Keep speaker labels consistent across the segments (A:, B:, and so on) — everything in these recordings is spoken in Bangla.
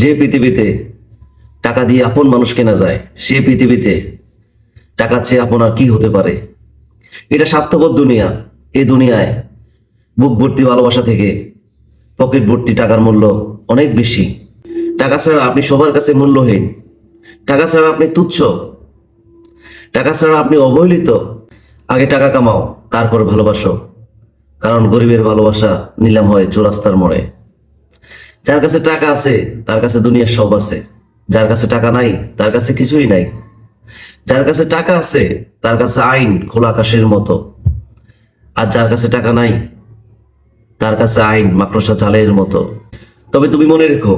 A: যে পৃথিবীতে টাকা দিয়ে আপন মানুষ কেনা যায়, সে পৃথিবীতে টাকা চেয়ে আপন আর কি হতে পারে? এটা স্বার্থপর দুনিয়া। এ দুনিয়ায় বুক ভর্তি ভালোবাসা থেকে পকেট ভর্তি টাকার মূল্য অনেক বেশি। টাকা ছাড়া আপনি সবার কাছে মূল্যহীন। টাকা ছাড়া আপনি তুচ্ছ। টাকা ছাড়া আপনি অবহেলিত। আগে টাকা কামাও, তারপর ভালোবাসো। কারণ গরিবের ভালোবাসা নিলাম হয় চোরাস্তার মোড়ে। যার কাছে টাকা আছে, তার কাছে দুনিয়ার সব আছে। যার কাছে টাকা নাই, তার কাছে কিছুই নাই। যার কাছে টাকা আছে, তার কাছে আইন খোলা আকাশের মতো। আর যার কাছে টাকা নাই, তার কাছে আইন মাকড়সা চালের মতো। তবে তুমি মনে রেখো,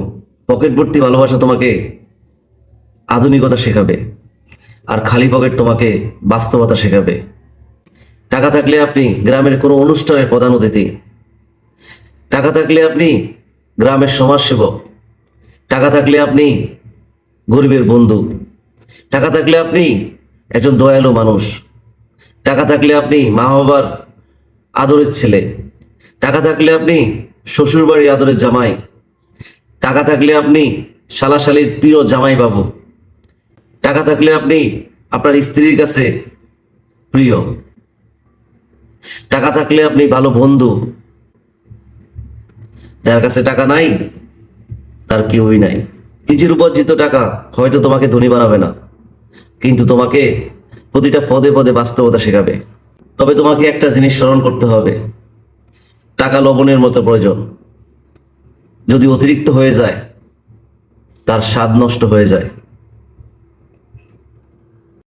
A: পকেট ভর্তি ভালোবাসা তোমাকে আধুনিকতা শেখাবে, আর খালি পকেট তোমাকে বাস্তবতা শেখাবে। টাকা থাকলে আপনি গ্রামের কোনো অনুষ্ঠানের প্রধান অতিথি। টাকা থাকলে আপনি গ্রামের সমাজসেবক। টাকা থাকলে আপনি গরিবের বন্ধু। টাকা থাকলে আপনি একজন দয়ালু মানুষ। টাকা থাকলে আপনি মা বাবার আদরের ছেলে। টাকা থাকলে আপনি শ্বশুরবাড়ির আদরের জামাই। টাকা থাকলে আপনি শালাশালির প্রিয় জামাই বাবু টাকা থাকলে আপনি আপনার স্ত্রীর কাছে প্রিয়। টাকা থাকলে আপনি ভালো বন্ধু। যার কাছে টাকা নাই, তার কেউই নাই। নিজের উপার্জিত টাকা হয়তো তোমাকে ধনী বানাবে না, কিন্তু তোমাকে প্রতিটা পদে পদে বাস্তবতা শেখাবে। তবে তোমাকে একটা জিনিস স্মরণ করতে হবে, টাকা লবণের মতো প্রয়োজন। যদি অতিরিক্ত হয়ে যায়, তার স্বাদ নষ্ট হয়ে যায়।